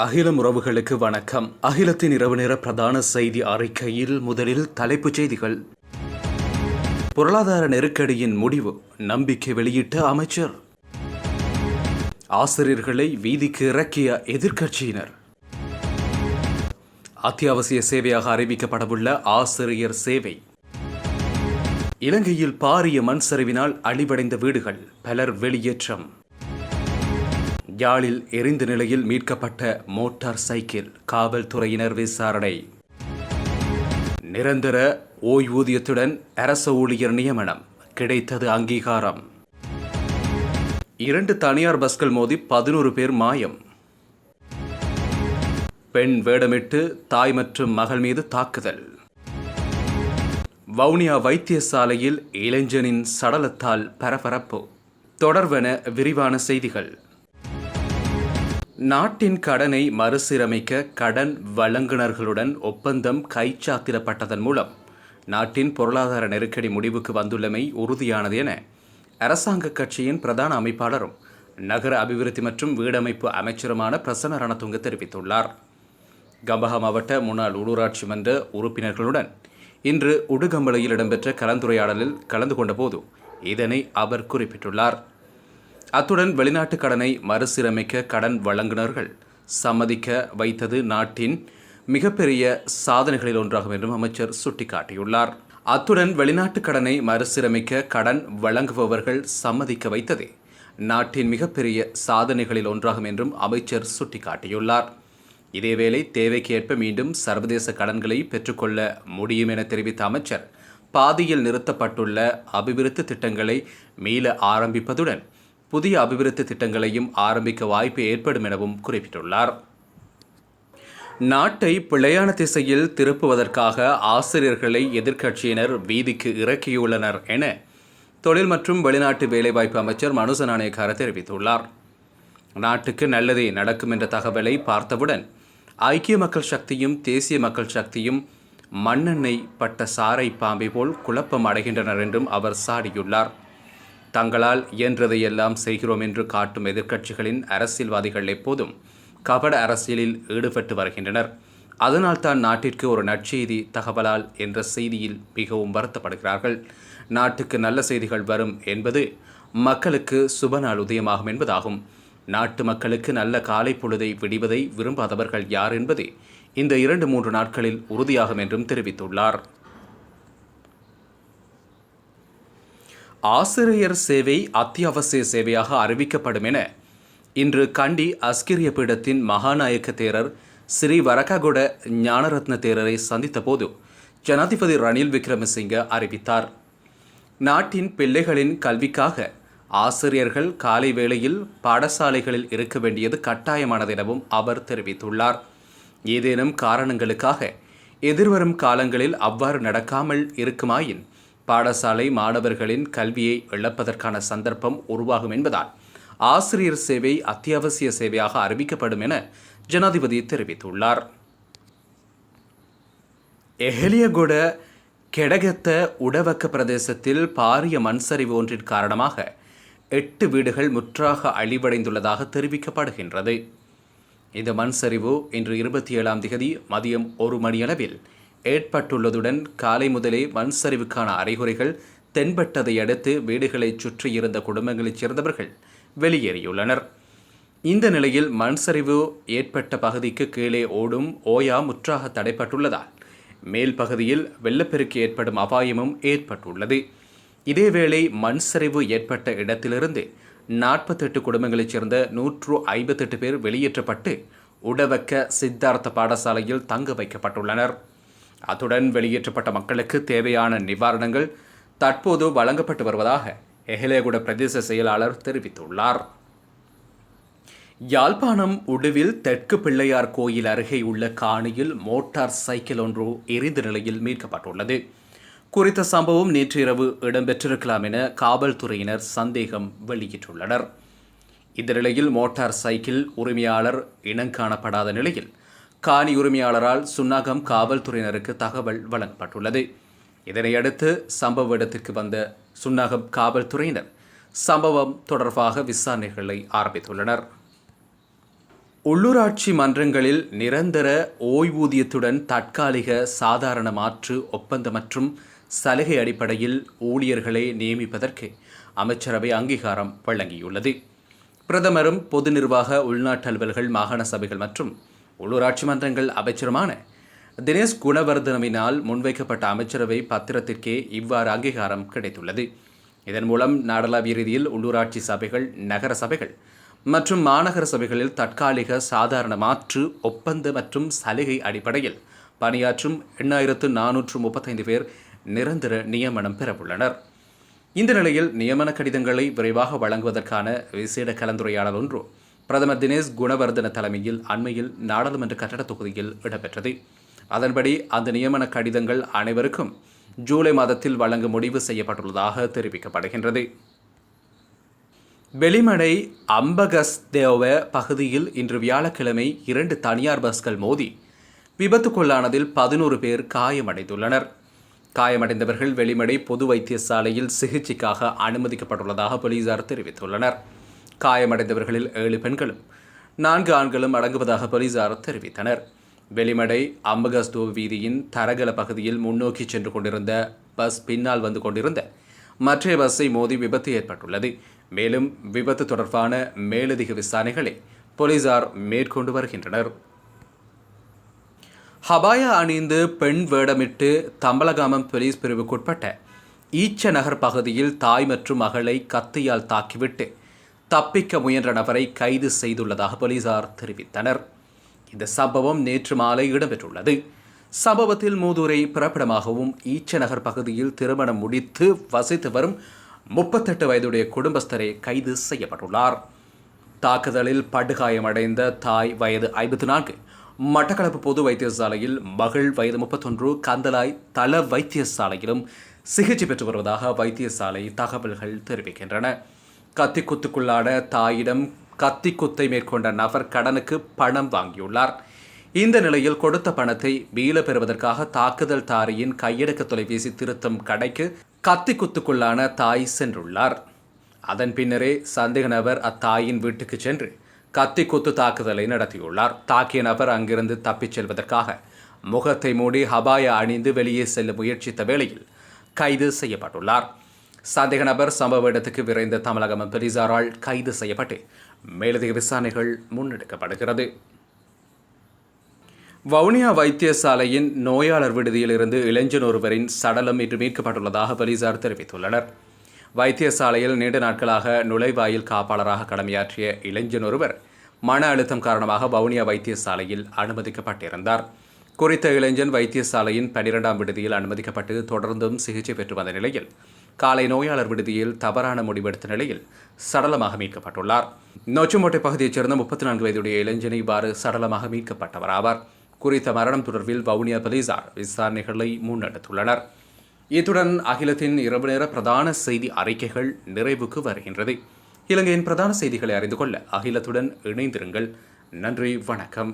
அகிலம் உறவுகளுக்கு வணக்கம். அகிலத்தின் இரவு நேர பிரதான செய்தி அறிக்கையில் முதலில் தலைப்புச் செய்திகள். பொருளாதார நெருக்கடியின் முடிவு நம்பிக்கை வெளியிட்ட அமைச்சர். ஆசிரியர்களை வீதிக்கு இறக்கிய எதிர்க்கட்சியினர். அத்தியாவசிய சேவையாக அறிவிக்கப்படவுள்ள ஆசிரியர் சேவை. இலங்கையில் பாரிய மண் சரிவினால் அழிவடைந்த வீடுகள் பலர் வெளியேற்றம். யாழில் எரிந்த நிலையில் மீட்கப்பட்ட மோட்டார் சைக்கிள் காவல்துறையினர் விசாரணை. நிரந்தர ஓய்வூதியத்துடன் அரச ஊழியர் நியமனம். கிடைத்தது அங்கீகாரம். இரண்டு தனியார் பஸ்கள் மோதி பதினோரு பேர் மாயம். பெண் வேடமிட்டு தாய் மற்றும் மகள் மீது தாக்குதல். வவுனியா வைத்தியசாலையில் இளைஞனின் சடலத்தால் பரபரப்பு. தொடர்வன விரிவான செய்திகள். நாட்டின் கடனை மறுசீரமைக்க கடன் வழங்குனர்களுடன் ஒப்பந்தம் கைச்சாத்திடப்பட்டதன் மூலம் நாட்டின் பொருளாதார நெருக்கடி முடிவுக்கு வந்துள்ளமை உறுதியானது என அரசாங்க கட்சியின் பிரதான அமைப்பாளரும் நகர அபிவிருத்தி மற்றும் வீடமைப்பு அமைச்சருமான பிரசன்ன ரணதுங்க தெரிவித்துள்ளார். கம்பஹா மாவட்ட முன்னாள் உள்ளூராட்சி மன்ற உறுப்பினர்களுடன் இன்று உடுகம்பளையில் இடம்பெற்ற கலந்துரையாடலில் கலந்து கொண்டபோது இதனை அவர் குறிப்பிட்டுள்ளார். அத்துடன் வெளிநாட்டு கடனை மறுசீரமைக்க கடன் வழங்குனர்கள் சம்மதிக்க வைத்தது நாட்டின் மிகப்பெரிய சாதனைகளில் ஒன்றாகும் என்றும் அமைச்சர் சுட்டிக்காட்டியுள்ளார். அத்துடன் வெளிநாட்டு கடனை மறுசீரமைக்க கடன் வழங்குபவர்கள் சம்மதிக்க வைத்ததே நாட்டின் மிகப்பெரிய சாதனைகளில் ஒன்றாகும் என்றும் அமைச்சர் சுட்டிக்காட்டியுள்ளார். இதேவேளை தேவைக்கேற்ப மீண்டும் சர்வதேச கடன்களை பெற்றுக்கொள்ள முடியும் என தெரிவித்த அமைச்சர் பாதியில் நிறுத்தப்பட்டுள்ள அபிவிருத்தி திட்டங்களை மீள ஆரம்பிப்பதுடன் புதிய அபிவிருத்தி திட்டங்களையும் ஆரம்பிக்க வாய்ப்பு ஏற்படும் எனவும் குறிப்பிட்டுள்ளார். நாட்டை பிழையான திசையில் திருப்புவதற்காக ஆசிரியர்களை எதிர்க்கட்சியினர் வீதிக்கு இறக்கியுள்ளனர் என தொழில் மற்றும் வெளிநாட்டு வேலைவாய்ப்பு அமைச்சர் மனுச நாணயக்கார தெரிவித்துள்ளார். நாட்டுக்கு நல்லதே நடக்கும் என்ற தகவலை பார்த்தவுடன் ஐக்கிய மக்கள் சக்தியும் தேசிய மக்கள் சக்தியும் மண்ணெண்ணெய் பட்ட சாரை பாம்பை போல் குழப்பம் அடைகின்றனர் என்றும் அவர் சாடியுள்ளார். தங்களால் இயன்றதையெல்லாம் செய்கிறோம் என்று காட்டும் எதிர்க்கட்சிகளின் அரசியல்வாதிகள் எப்போதும் கபட அரசியலில் ஈடுபட்டு வருகின்றனர். அதனால் தான் நாட்டிற்கு ஒரு நற்செய்தி தகவலால் என்ற செய்தியில் மிகவும் வருத்தப்படுகிறார்கள். நாட்டுக்கு நல்ல செய்திகள் வரும் என்பது மக்களுக்கு சுப நாள் உதயமாகும் என்பதாகும். நாட்டு மக்களுக்கு நல்ல காலை பொழுதை விடிவதை விரும்பாதவர்கள் யார் என்பதே இந்த இரண்டு மூன்று நாட்களில் உறுதியாகும் என்றும் தெரிவித்துள்ளார். ஆசிரியர் சேவை அத்தியாவசிய சேவையாக அறிவிக்கப்படும் என இன்று கண்டி அஸ்கிரிய பீடத்தின் மகாநாயக்க தேரர் ஸ்ரீ வரககுட ஞானரத்ன தேரரை சந்தித்தபோது ஜனாதிபதி ரணில் விக்ரமசிங்க அறிவித்தார். நாட்டின் பிள்ளைகளின் கல்விக்காக ஆசிரியர்கள் காலை வேளையில் பாடசாலைகளில் இருக்க வேண்டியது கட்டாயமானது எனவும் அவர் தெரிவித்துள்ளார். ஏதேனும் காரணங்களுக்காக எதிர்வரும் காலங்களில் அவ்வாறு நடக்காமல் இருக்குமாயின் பாடசாலை மாணவர்களின் கல்வியை இழப்பதற்கான சந்தர்ப்பம் உருவாகும் என்பதால் ஆசிரியர் சேவை அத்தியாவசிய சேவையாக அறிவிக்கப்படும் என ஜனாதிபதி தெரிவித்துள்ளார். எஹலியகுட கெடகத்த உடவக்க பிரதேசத்தில் பாரிய மண்சரிவு ஒன்றின் காரணமாக எட்டு வீடுகள் முற்றாக அழிவடைந்துள்ளதாக தெரிவிக்கப்படுகின்றது. இந்த மண் சரிவு இன்று இருபத்தி ஏழாம் திகதி மதியம் ஒரு மணியளவில் ஏற்பட்டுள்ளதுடன் காலை முதலே மண் சரிவுக்கான அறிகுறிகள் தென்பட்டதை அடுத்து வீடுகளைச் சுற்றியிருந்த குடும்பங்களைச் சேர்ந்தவர்கள் வெளியேறியுள்ளனர். இந்த நிலையில் மண் சரிவு ஏற்பட்ட பகுதிக்கு கீழே ஓடும் ஓயா முற்றாக தடைப்பட்டுள்ளதால் மேல் பகுதியில் வெள்ளப்பெருக்கு ஏற்படும் அபாயமும் ஏற்பட்டுள்ளது. இதேவேளை மண் சரிவு ஏற்பட்ட இடத்திலிருந்து நாற்பத்தெட்டு குடும்பங்களைச் சேர்ந்த நூற்று ஐம்பத்தெட்டு பேர் வெளியேற்றப்பட்டு உடவக்க சித்தார்த்த பாடசாலையில் தங்க வைக்கப்பட்டுள்ளனர். அத்துடன் வெளியேற்றப்பட்ட மக்களுக்கு தேவையான நிவாரணங்கள் தற்போது வழங்கப்பட்டு வருவதாக எஹலேகுட பிரதேச செயலாளர் தெரிவித்துள்ளார். யாழ்ப்பாணம் உடுவில் தெற்கு பிள்ளையார் கோயில் அருகே உள்ள காணியில் மோட்டார் சைக்கிள் ஒன்று எரிந்த நிலையில் மீட்கப்பட்டுள்ளது. குறித்த சம்பவம் நேற்றிரவு இடம்பெற்றிருக்கலாம் என காவல்துறையினர் சந்தேகம் வெளியிட்டுள்ளனர். இந்த நிலையில் மோட்டார் சைக்கிள் உரிமையாளர் இனங்காணப்படாத நிலையில் காணி உரிமையாளரால் சுன்னாகம் காவல்துறையினருக்கு தகவல் வழங்கப்பட்டுள்ளது. இதனையடுத்து சம்பவ இடத்திற்கு வந்த சுன்னாகம் காவல்துறையினர் சம்பவம் தொடர்பாக விசாரணைகளை ஆரம்பித்துள்ளனர். உள்ளூராட்சி மன்றங்களில் நிரந்தர ஓய்வூதியத்துடன் தற்காலிக சாதாரண மாற்று ஒப்பந்த மற்றும் சலுகை அடிப்படையில் ஊழியர்களை நியமிப்பதற்கு அமைச்சரவை அங்கீகாரம் வழங்கியுள்ளது. பிரதமரும் பொது நிர்வாக உள்நாட்டு அலுவல்கள் மாகாண சபைகள் மற்றும் உள்ளூராட்சி மன்றங்கள் அமைச்சருமான தினேஷ் குணவர்தனவினால் முன்வைக்கப்பட்ட அமைச்சரவை பத்திரத்திற்கே இவ்வாறு அங்கீகாரம் கிடைத்துள்ளது. இதன் மூலம் நாடளாவிய ரீதியில் உள்ளூராட்சி சபைகள் நகர சபைகள் மற்றும் மாநகர சபைகளில் தற்காலிக சாதாரண மாற்று ஒப்பந்த மற்றும் சலுகை அடிப்படையில் பணியாற்றும் எண்ணாயிரத்து நானூற்று முப்பத்தைந்து பேர் நிரந்தர நியமனம் பெறவுள்ளனர். இந்த நிலையில் நியமன கடிதங்களை விரைவாக வழங்குவதற்கான விசேட கலந்துரையாடல் ஒன்று பிரதமர் தினேஷ் குணவர்தன தலைமையில் அண்மையில் நாடாளுமன்ற கட்டட தொகுதியில் இடம்பெற்றது. அதன்படி அந்த நியமன கடிதங்கள் அனைவருக்கும் ஜூலை மாதத்தில் வழங்க முடிவு செய்யப்பட்டுள்ளதாக தெரிவிக்கப்படுகின்றது. வெளிமடை அம்பகஸ்தேவ பகுதியில் இன்று வியாழக்கிழமை இரண்டு தனியார் பஸ்கள் மோதி விபத்துக்குள்ளானதில் பதினோரு பேர் காயமடைந்துள்ளனர். காயமடைந்தவர்கள் வெளிமடை பொது வைத்தியசாலையில் சிகிச்சைக்காக அனுமதிக்கப்பட்டுள்ளதாக போலீசார் தெரிவித்துள்ளனர். காயமடைந்தவர்களில் ஏழு பெண்களும் நான்கு ஆண்களும் அடங்குவதாக போலீசார் தெரிவித்தனர். வெளிமடை அம்பகஸ்தோ வீதியின் தரகல பகுதியில் முன்னோக்கி சென்று கொண்டிருந்த பஸ் பின்னால் வந்து கொண்டிருந்த மற்றைய பஸ்ஸை மோதி விபத்து ஏற்பட்டுள்ளது. மேலும் விபத்து தொடர்பான மேலதிக விசாரணைகளை போலீசார் மேற்கொண்டு வருகின்றனர். ஹபாயா அணிந்து பெண் வேடமிட்டு தம்பலகாமம் போலீஸ் பிரிவுக்குட்பட்ட ஈச்ச நகர் பகுதியில் தாய் மற்றும் மகளை கத்தியால் தாக்கிவிட்டு தப்பிக்க முயன்ற நபரை கைது செய்துள்ளதாக போலீசார் தெரிவித்தனர். இந்த சம்பவம் நேற்று மாலை இடம்பெற்றுள்ளது. சம்பவத்தில் மூதூரை பிறப்பிடமாகவும் ஈச்சநகர் பகுதியில் திருமணம் முடித்து வசித்து வரும் முப்பத்தெட்டு வயதுடைய குடும்பஸ்தரே கைது செய்யப்பட்டுள்ளார். தாக்குதலில் படுகாயமடைந்த தாய் வயது ஐம்பத்தி நான்கு மட்டக்களப்பு பொது வைத்தியசாலையில் மகள் வயது முப்பத்தொன்று கந்தலாய் தள வைத்தியசாலையிலும் சிகிச்சை பெற்று வருவதாக வைத்தியசாலை தகவல்கள் தெரிவிக்கின்றன. கத்திக்குத்துக்குள்ளான தாயிடம் கத்திக்குத்தை மேற்கொண்ட நபர் கடனுக்கு பணம் வாங்கியுள்ளார். இந்த நிலையில் கொடுத்த பணத்தை மீள பெறுவதற்காக தாக்குதல் தாரியின் கையடக்க தொலைபேசி திருத்தம் கடைக்கு கத்தி குத்துக்குள்ளான தாய் சென்றுள்ளார். அதன் பின்னரே சந்தேக நபர் அத்தாயின் வீட்டுக்கு சென்று கத்தி குத்து தாக்குதலை நடத்தியுள்ளார். தாக்கிய நபர் அங்கிருந்து தப்பிச் செல்வதற்காக முகத்தை மூடி ஹபாயா அணிந்து வெளியே செல்ல முயற்சித்த வேளையில் கைது செய்யப்பட்டுள்ளார். சந்தேக நபர் சம்பவ இடத்துக்கு விரைந்த தமிழகம் போலீசாரால் கைது செய்யப்பட்டு மேலதிக விசாரணைகள் முன்னெடுக்கப்படுகிறது. வவுனியா வைத்தியசாலையின் நோயாளர் விடுதியில் இருந்து இளைஞன் ஒருவரின் சடலம் இன்று மீட்கப்பட்டுள்ளதாக போலீசார் தெரிவித்துள்ளனர். வைத்தியசாலையில் நீண்ட நாட்களாக நுழைவாயில் காப்பாளராக கடமையாற்றிய இளைஞன் ஒருவர் மன அழுத்தம் காரணமாக வவுனியா வைத்தியசாலையில் அனுமதிக்கப்பட்டிருந்தார். குறித்த இளைஞன் வைத்தியசாலையின் பனிரெண்டாம் விடுதியில் அனுமதிக்கப்பட்டு தொடர்ந்தும் சிகிச்சை பெற்று வந்த நிலையில் காலை நோயாளர் விடுதியில் தவறான முடிவெடுத்த நிலையில் சடலமாக மீட்கப்பட்டுள்ளார். நொச்சமோட்டை பகுதியைச் சேர்ந்த முப்பத்தி நான்கு வயதுடைய இளைஞனை இவ்வாறு சடலமாக மீட்கப்பட்டவர் ஆவார். குறித்த மரணம் தொடர்பில் வவுனியா போலீசார் விசாரணைகளை முன்னெடுத்துள்ளனர். இத்துடன் அகிலத்தின் இரவு நேர பிரதான செய்தி அறிக்கைகள் நிறைவுக்கு வருகின்றது. இலங்கையின் பிரதான செய்திகளை அறிந்து கொள்ள அகிலத்துடன் இணைந்திருங்கள். நன்றி வணக்கம்.